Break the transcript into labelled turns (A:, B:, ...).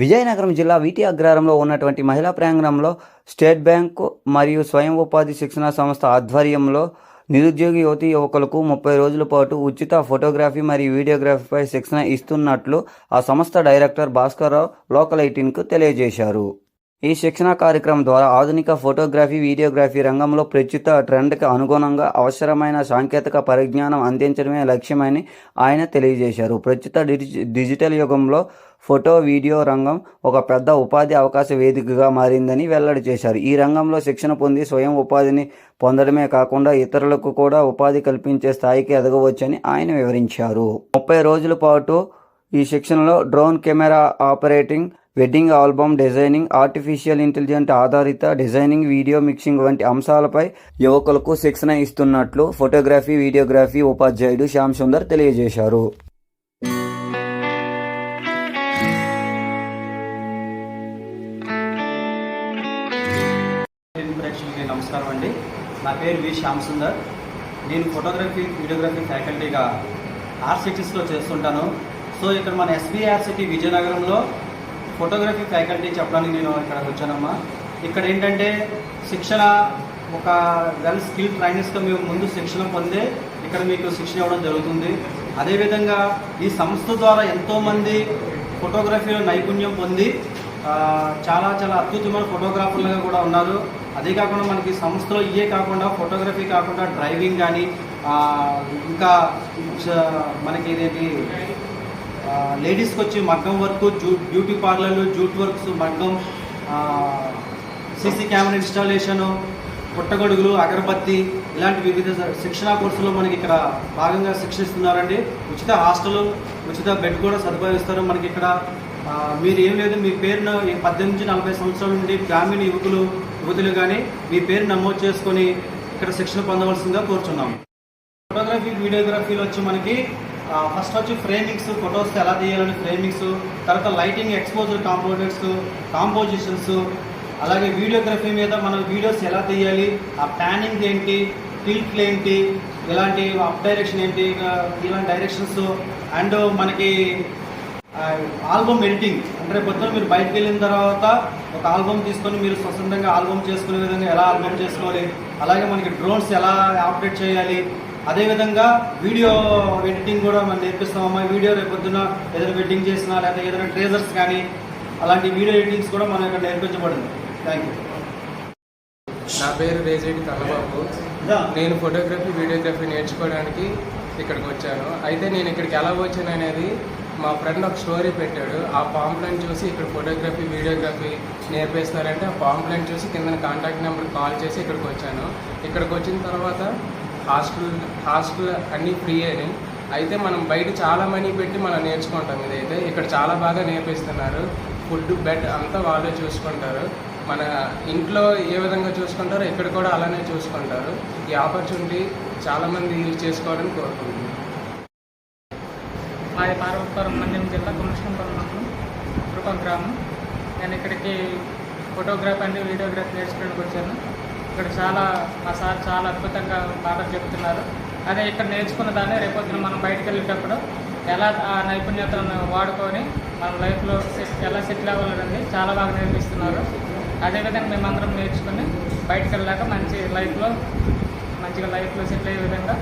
A: విజయనగరం జిల్లా వీటి అగ్రహారంలో ఉన్నటువంటి మహిళా ప్రాంగణంలో స్టేట్ బ్యాంకు మరియు స్వయం ఉపాధి శిక్షణ సంస్థ ఆధ్వర్యంలో నిరుద్యోగ యువతి యువకులకు ముప్పై రోజుల పాటు ఉచిత ఫోటోగ్రఫీ మరియు వీడియోగ్రఫీపై శిక్షణ ఇస్తున్నట్లు ఆ సంస్థ డైరెక్టర్ భాస్కర్రావు లోకల్ ఎయిటీన్కు తెలియజేశారు. ఈ శిక్షణా కార్యక్రమం ద్వారా ఆధునిక ఫోటోగ్రఫీ వీడియోగ్రఫీ రంగంలో ప్రస్తుత ట్రెండ్కి అనుగుణంగా అవసరమైన సాంకేతిక పరిజ్ఞానం అందించడమే లక్ష్యమని ఆయన తెలియజేశారు. ప్రస్తుత డిజి డిజిటల్ యుగంలో ఫోటో వీడియో రంగం ఒక పెద్ద ఉపాధి అవకాశ వేదికగా మారిందని వెల్లడి చేశారు. ఈ రంగంలో శిక్షణ పొంది స్వయం ఉపాధిని పొందడమే కాకుండా ఇతరులకు కూడా ఉపాధి కల్పించే స్థాయికి ఎదగవచ్చని ఆయన వివరించారు. ముప్పై రోజుల పాటు ఈ శిక్షణలో drone camera operating wedding album designing artificial intelligent ఆధారిత డిజైనింగ్ వీడియో మిక్సింగ్ వంటి అంశాలపై యువకులకు శిక్షణ ఇస్తున్నట్లు ఫోటోగ్రఫీ వీడియోగ్రఫీ ఉపాధ్యాయుడు శ్యామ్ సుందర్ తెలియజేశారు.
B: ప్రేక్షకులకి నమస్కారం అండి. నా పేరు వి శ్యామ్ సుందర్. నేను ఫోటోగ్రఫీ వీడియోగ్రఫీ ఫ్యాకల్టీగా ఆర్సిటీస్లో చేస్తుంటాను. సో ఇక్కడ మన ఎస్బీఆర్సిటీ విజయనగరంలో ఫోటోగ్రఫీ ఫ్యాకల్టీ చెప్పడానికి నేను ఇక్కడికి వచ్చానమ్మా. ఇక్కడ ఏంటంటే శిక్షణ ఒక వెల్ స్కిల్ ట్రైనర్స్గా మేము ముందు శిక్షణ పొందే ఇక్కడ మీకు శిక్షణ ఇవ్వడం జరుగుతుంది. అదేవిధంగా ఈ సంస్థ ద్వారా ఎంతోమంది ఫోటోగ్రఫీలో నైపుణ్యం పొంది చాలా చాలా అద్భుతమైన ఫోటోగ్రాఫర్లుగా కూడా ఉన్నారు. అదే కాకుండా మనకి సంస్థలో ఇవే కాకుండా ఫోటోగ్రఫీ కాకుండా డ్రైవింగ్ కానీ ఇంకా మనకి ఇదేంటి లేడీస్కి వచ్చి మగ్గం వర్క్ జూ బ్యూటీ పార్లర్లు జూట్ వర్క్స్ మగ్గం సీసీ కెమెరా ఇన్స్టాలేషను పుట్టగొడుగులు అగరబత్తి ఇలాంటి వివిధ శిక్షణా కోర్సులు మనకి ఇక్కడ భాగంగా శిక్షిస్తున్నారండి. ఉచిత హాస్టల్ ఉచిత బెడ్ కూడా సదుపాయిస్తారు మనకి ఇక్కడ. మీరు ఏం లేదు మీ పేరును పద్దెనిమిది నుంచి నలభై సంవత్సరాల నుండి గ్రామీణ యువకులు యువతులు కానీ మీ పేరు నమోదు చేసుకొని ఇక్కడ శిక్షణ పొందవలసిందిగా కోరుచున్నాం. ఫోటోగ్రఫీ వీడియోగ్రఫీలో వచ్చి మనకి ఫస్ట్ వచ్చి ఫ్రేమింగ్స్ ఫొటోస్ ఎలా తీయాలని ఫ్రేమింగ్స్ తర్వాత లైటింగ్ ఎక్స్పోజర్ కాంపోనెంట్స్ కాంపోజిషన్స్ అలాగే వీడియోగ్రఫీ మీద మనం వీడియోస్ ఎలా తీయాలి ఆ ప్యానింగ్ ఏంటి టిల్ట్లు ఏంటి ఇలాంటి అప్ డైరెక్షన్ ఏంటి ఇలాంటి డైరెక్షన్స్ అండ్ మనకి ఆల్బమ్ ఎడిటింగ్ అంటే పొద్దున మీరు బయటకు వెళ్ళిన తర్వాత ఒక ఆల్బమ్ తీసుకొని మీరు స్వతంత్రంగా ఆల్బమ్ చేసుకునే విధంగా ఎలా ఆల్బమ్ చేసుకోవాలి అలాగే మనకి డ్రోన్స్ ఎలా ఆపరేట్ చేయాలి అదేవిధంగా వీడియో ఎడిటింగ్ కూడా మనం నేర్పిస్తామమ్మా. వీడియో రేపు పొద్దున ఏదైనా వెడ్డింగ్ చేసినా లేకపోతే ఏదైనా ట్రేజర్స్ కానీ అలాంటి వీడియో ఎడిటింగ్స్ కూడా మనం ఇక్కడ నేర్పించబడింది. థ్యాంక్ యూ
C: నా పేరు రేజేటి కన్నబాబు నేను ఫోటోగ్రఫీ వీడియోగ్రఫీ నేర్చుకోవడానికి ఇక్కడికి వచ్చాను. అయితే నేను ఇక్కడికి ఎలా వచ్చాను అనేది మా ఫ్రెండ్ ఒక స్టోరీ పెట్టాడు. ఆ పాంప్లెంట్ చూసి ఇక్కడ ఫోటోగ్రఫీ వీడియోగ్రఫీ నేర్పిస్తారంటే ఆ పాంప్లెంట్ చూసి కింద కాంటాక్ట్ నెంబర్ కాల్ చేసి ఇక్కడికి వచ్చాను. ఇక్కడికి వచ్చిన తర్వాత హాస్టల్ హాస్టల్ అన్నీ ఫ్రీ అని అయితే మనం బయట చాలా మనీ పెట్టి మనం నేర్చుకుంటాం. ఇదైతే ఇక్కడ చాలా బాగా నేర్పిస్తున్నారు. ఫుడ్ బెడ్ అంతా వాళ్ళే చూసుకుంటారు. మన ఇంట్లో ఏ విధంగా చూసుకుంటారో ఇక్కడ కూడా అలానే చూసుకుంటారు. ఈ ఆపర్చునిటీ చాలామంది యూజ్ చేసుకోవాలని కోరుకుంటున్నాను
D: మాది పార్వతీపురం మండ్యం జిల్లా కుమర్షంపురం మండలం కృప గ్రామం. నేను ఇక్కడికి ఫోటోగ్రఫీ అండ్ వీడియోగ్రఫీ నేర్చుకోవడానికి వచ్చాను. ఇక్కడ చాలా మా సార్ చాలా అద్భుతంగా పాఠం చెప్తున్నారు. అదే ఇక్కడ నేర్చుకున్న దాన్ని రేపొద్దున మనం బయటకు వెళ్ళేటప్పుడు ఎలా ఆ నైపుణ్యతలను వాడుకొని మన లైఫ్లో సెట్ ఎలా సెటిల్ అవ్వాలనేది చాలా బాగా నేర్పిస్తున్నారు. అదేవిధంగా మేమందరం నేర్చుకుని బయటకు వెళ్ళాక మంచి లైఫ్లో మంచిగా లైఫ్లో సెటిల్ అయ్యే విధంగా